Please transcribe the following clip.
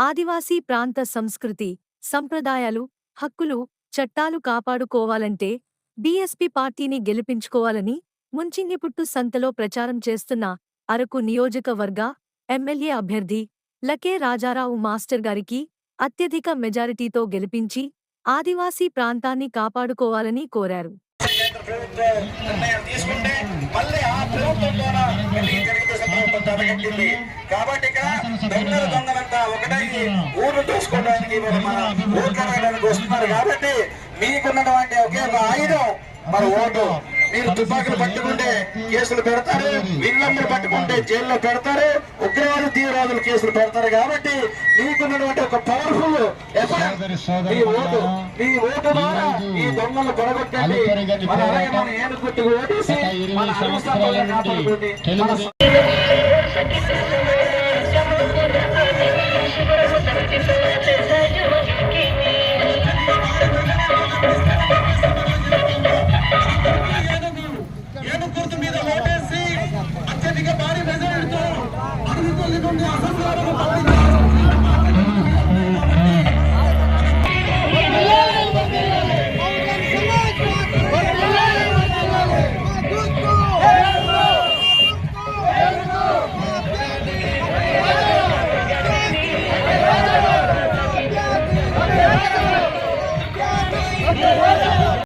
ఆదివాసీ ప్రాంత సంస్కృతి సంప్రదాయాలు హక్కులు చట్టాలు కాపాడుకోవాలంటే బీఎస్పీ పార్టీని గెలిపించుకోవాలని ముంచింగిపుట్టు సంతలో ప్రచారం చేస్తున్న అరకు నియోజకవర్గ ఎమ్మెల్యే అభ్యర్థి లకే రాజారావు మాస్టర్ గారికి అత్యధిక మెజారిటీతో గెలిపించి ఆదివాసీ ప్రాంతాన్ని కాపాడుకోవాలని కోరారు. జరగట్టింది కాబట్టి ఇక్కడ దొంగలు దొంగలంతా ఒకటై ఊరు చూసుకోవడానికి అడగడానికి వస్తున్నారు. కాబట్టి మీకున్నటువంటి ఒకే ఒక ఆయుధం. మరి ఓటు. మీరు తుపాకులు పట్టుకుంటే కేసులు పెడతారు. విల్లమ్మలు పట్టుకుంటే జైల్లో పెడతారు. ఉగ్రవాద తీవ్రవాదులు కేసులు పెడతారు. కాబట్టి మీకున్నటువంటి ఒక పవర్ఫుల్ మీ ఓటు. మీ ఓటు ద్వారా ఈ దొంగలు కొడగొట్టండి మన అలాగే మన ఏనుగుట్టి ఓటేసి మన అరువు కాపాడుకోండి. అత్యధిక భారీ మెజారిటీతో అడుగుతోంది నుండి